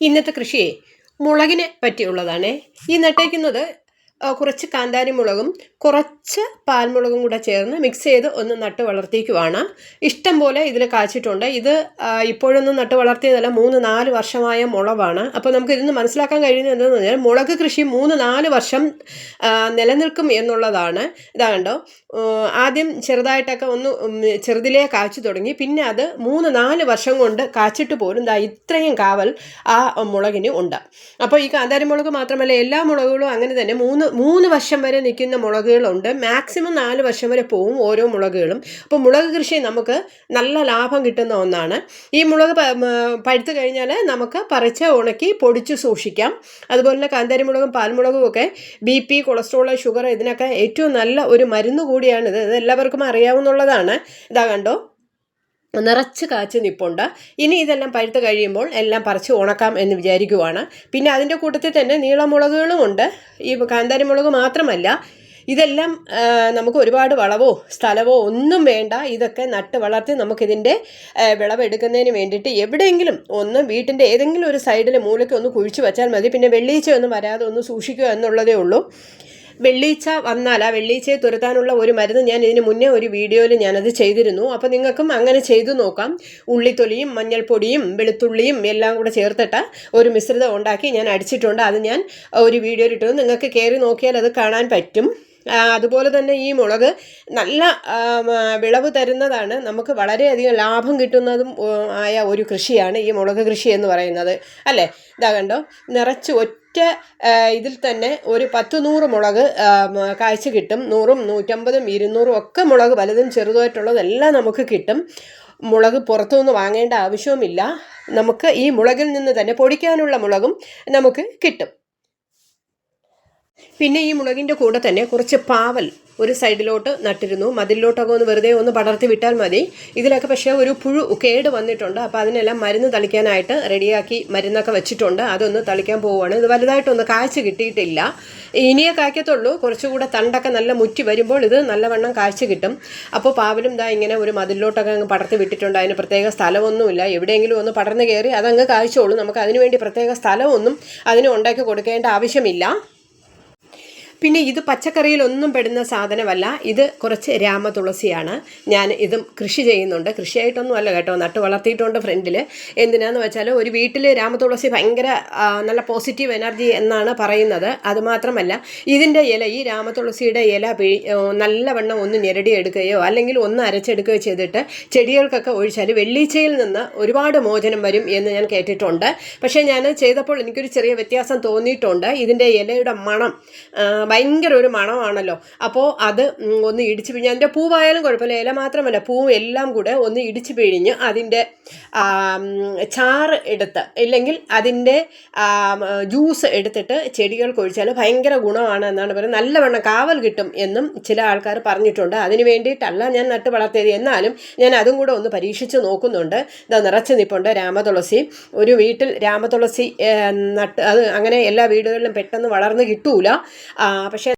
ഇന്നത്തെ കൃഷിയെ മുളകിനെ പറ്റിയുള്ളതാണ്. ഈ നട്ടേക്കുന്നത് കുറച്ച് കാന്താരി മുളകും കുറച്ച് പാൽമുളകും കൂടെ ചേർന്ന് മിക്സ് ചെയ്ത് ഒന്ന് നട്ട് വളർത്തിക്കുവാണ്. ഇഷ്ടം പോലെ ഇതിൽ കാച്ചിട്ടുണ്ട്. ഇത് ഇപ്പോഴൊന്നും നട്ട് വളർത്തിയതല്ല മൂന്ന് നാല് വർഷമായ മുളവാണ്. അപ്പോൾ നമുക്ക് ഇതിന് മനസ്സിലാക്കാൻ കഴിയുന്നത് എന്താണെന്ന് പറഞ്ഞാൽ മുളക് കൃഷി മൂന്ന് നാല് വർഷം നിലനിൽക്കും എന്നുള്ളതാണ്. ഇതാ കണ്ടോ? ആദ്യം ചെറുതായിട്ടൊക്കെ ഒന്ന് ചെറുതിലേ കാച്ചു തുടങ്ങി. പിന്നെ അത് മൂന്ന് നാല് വർഷം കൊണ്ട് കാച്ചിട്ട് പോലും ദാ ഇത്രയും കാവൽ ആ മുളകിന് ഉണ്ട്. അപ്പോൾ ഈ കാന്താരി മുളക് മാത്രമല്ല എല്ലാ മുളകുകളും അങ്ങനെ തന്നെ മൂന്ന് മൂന്ന് വർഷം വരെ നിൽക്കുന്ന മുളകുകളുണ്ട്. മാക്സിമം നാല് വർഷം വരെ പോവും ഓരോ മുളകുകളും. അപ്പോൾ മുളക് കൃഷി നമുക്ക് നല്ല ലാഭം കിട്ടുന്ന ഒന്നാണ്. ഈ മുളക് പഴുത്തു കഴിഞ്ഞാൽ നമുക്ക് പറിച്ച് ഉണക്കി പൊടിച്ച് സൂക്ഷിക്കാം. അതുപോലെ തന്നെ കാന്താരി മുളകും പാൽമുളകും ഒക്കെ ബി പി കൊളസ്ട്രോൾ ഷുഗർ ഇതിനൊക്കെ ഏറ്റവും നല്ല ഒരു മരുന്ന് കൂടിയാണിത്. ഇത് എല്ലാവർക്കും അറിയാവുന്നുള്ളതാണ്. ഇതാ കണ്ടോ? നിറച്ച് കാച്ച് നിപ്പുണ്ട്. ഇനി ഇതെല്ലാം പഴുത്ത് കഴിയുമ്പോൾ എല്ലാം പറിച്ച് ഉണക്കാം എന്ന് വിചാരിക്കുവാണ്. പിന്നെ അതിന്റെ കൂട്ടത്തിൽ തന്നെ നീളമുളകുകളും ഉണ്ട്. ഈ കാന്താരി മുളക് മാത്രമല്ല ഇതെല്ലാം നമുക്ക് ഒരുപാട് വളവോ സ്ഥലവോ ഒന്നും വേണ്ട. ഇതൊക്കെ നട്ട് വളർത്തി നമുക്കിതിന്റെ വിളവെടുക്കുന്നതിന് വേണ്ടിയിട്ട് എവിടെയെങ്കിലും ഒന്ന് വീട്ടിന്റെ ഏതെങ്കിലും ഒരു സൈഡിൽ മൂലയ്ക്ക് ഒന്ന് കുഴിച്ചു വെച്ചാൽ മതി. പിന്നെ വെള്ളീച്ച ഒന്നും വരാതെ ഒന്ന് സൂക്ഷിക്കുക എന്നുള്ളതേ ഉള്ളൂ. വെള്ളീച്ച വന്നാൽ ആ വെള്ളീച്ചയെ തുരത്താനുള്ള ഒരു മരുന്ന് ഞാൻ ഇതിന് മുന്നേ ഒരു വീഡിയോയിൽ ഞാനത് ചെയ്തിരുന്നു. അപ്പോൾ നിങ്ങൾക്കും അങ്ങനെ ചെയ്തു നോക്കാം. ഉള്ളിത്തൊലിയും മഞ്ഞൾപ്പൊടിയും വെളുത്തുള്ളിയും എല്ലാം കൂടെ ചേർത്തിട്ട് ഒരു മിശ്രിതം ഉണ്ടാക്കി ഞാൻ അടിച്ചിട്ടുണ്ട്. അത് ഞാൻ ഒരു വീഡിയോയിൽ ഇട്ടു നിങ്ങൾക്ക് കയറി നോക്കിയാൽ അത് കാണാൻ പറ്റും. അതുപോലെ തന്നെ ഈ മുളക് നല്ല വിളവ് തരുന്നതാണ്. നമുക്ക് വളരെയധികം ലാഭം കിട്ടുന്നതും ആയ ഒരു കൃഷിയാണ് ഈ മുളക് കൃഷി എന്ന് പറയുന്നത്. അല്ലേ? ഇതാ കണ്ടോ? നിറച്ച് ഒറ്റ ആ, ഇതിൽ തന്നെ ഒരു പത്ത് നൂറ് മുളക് കാഴ്ച കിട്ടും. നൂറും നൂറ്റമ്പതും ഇരുന്നൂറും ഒക്കെ മുളക് വലുതും ചെറുതായിട്ടുള്ളതെല്ലാം നമുക്ക് കിട്ടും. മുളക് പുറത്തുനിന്ന് വാങ്ങേണ്ട ആവശ്യവുമില്ല. നമുക്ക് ഈ മുളകിൽ നിന്ന് തന്നെ പൊടിക്കാനുള്ള മുളകും നമുക്ക് കിട്ടും. പിന്നെ ഈ മുളകിന്റെ കൂടെ തന്നെ കുറച്ച് പാവൽ ഒരു സൈഡിലോട്ട് നട്ടിരുന്നു. മതിലിലോട്ടൊക്കെ ഒന്ന് വെറുതെ ഒന്ന് പടർത്തി വിട്ടാൽ മതി. ഇതിലൊക്കെ പക്ഷേ ഒരു പുഴു കേട് വന്നിട്ടുണ്ട്. അപ്പോൾ അതിനെല്ലാം മരുന്ന് തളിക്കാനായിട്ട് റെഡിയാക്കി മരുന്നൊക്കെ വെച്ചിട്ടുണ്ട്. അതൊന്ന് തളിക്കാൻ പോവുകയാണ്. ഇത് വലുതായിട്ടൊന്ന് കാഴ്ച കിട്ടിയിട്ടില്ല. ഇനിയെ കായ്ക്കത്തുള്ളൂ. കുറച്ചുകൂടെ തണ്ടൊക്കെ നല്ല മുറ്റി വരുമ്പോൾ ഇത് നല്ലവണ്ണം കാഴ്ച കിട്ടും. അപ്പോൾ പാവലും ഇതാ ഇങ്ങനെ ഒരു മതിലിലോട്ടൊക്കെ അങ്ങ് പടർത്തി വിട്ടിട്ടുണ്ട്. അതിന് പ്രത്യേക സ്ഥലമൊന്നുമില്ല. എവിടെയെങ്കിലും ഒന്ന് പടർന്ന് കയറി അതങ്ങ് കാഴ്ചയുള്ളൂ നമുക്ക് അതിനുവേണ്ടി പ്രത്യേക സ്ഥലമൊന്നും അതിന് ഉണ്ടാക്കി കൊടുക്കേണ്ട ആവശ്യമില്ല. പിന്നെ ഇത് പച്ചക്കറിയിലൊന്നും പെടുന്ന സാധനമല്ല. ഇത് കുറച്ച് രാമ തുളസിയാണ്. ഞാൻ ഇതും കൃഷി ചെയ്യുന്നുണ്ട്. കൃഷിയായിട്ടൊന്നും അല്ല കേട്ടോ. നട്ട് വളർത്തിയിട്ടുണ്ട് ഫ്രണ്ടിൽ എന്തിനാന്ന് വെച്ചാൽ ഒരു വീട്ടിൽ രാമതുളസി ഭയങ്കര നല്ല പോസിറ്റീവ് എനർജി എന്നാണ് പറയുന്നത്. അതുമാത്രമല്ല ഇതിന്റെ ഇല ഈ രാമതുളസിയുടെ ഇല പിഴി നല്ലവണ്ണം ഒന്ന് ഞെരടിയെടുക്കുകയോ അല്ലെങ്കിൽ ഒന്ന് അരച്ചെടുക്കുകയോ ചെയ്തിട്ട് ചെടികൾക്കൊക്കെ ഒഴിച്ചാൽ വെള്ളീച്ചയിൽ നിന്ന് ഒരുപാട് മോചനം വരും എന്ന് ഞാൻ കേട്ടിട്ടുണ്ട്. പക്ഷേ ഞാൻ ചെയ്തപ്പോൾ എനിക്കൊരു ചെറിയ വ്യത്യാസം തോന്നിയിട്ടുണ്ട്. ഇതിന്റെ ഇലയുടെ മണം ഭയങ്കര ഒരു മണമാണല്ലോ. അപ്പോൾ അത് ഒന്ന് ഇടിച്ച് പിഴിഞ്ഞ് അതിന്റെ പൂവായാലും കുഴപ്പമില്ല. ഇല മാത്രമല്ല പൂവും എല്ലാം കൂടെ ഒന്ന് ഇടിച്ച് പിഴിഞ്ഞ് അതിന്റെ ചാറ് എടുത്ത് ഇല്ലെങ്കിൽ അതിന്റെ ജ്യൂസ് എടുത്തിട്ട് ചെടികൾക്ക് ഒഴിച്ചാൽ ഭയങ്കര ഗുണമാണ് എന്നാണ് പറയുന്നത്. നല്ലവണ്ണം കാവൽ കിട്ടും എന്നും ചില ആൾക്കാർ പറഞ്ഞിട്ടുണ്ട്. അതിന് വേണ്ടിയിട്ടല്ല ഞാൻ നട്ട് വളർത്തിയത്. എന്നാലും ഞാൻ അതും കൂടെ ഒന്ന് പരീക്ഷിച്ച് നോക്കുന്നുണ്ട്. ഇതാ നിറച്ച് നിൽപ്പുണ്ട് രാമതുളസി. ഒരു വീട്ടിൽ രാമതുളസി നട്ട് അത് അങ്ങനെ എല്ലാ വീടുകളിലും പെട്ടെന്ന് വളർന്ന് കിട്ടൂല. പക്ഷേ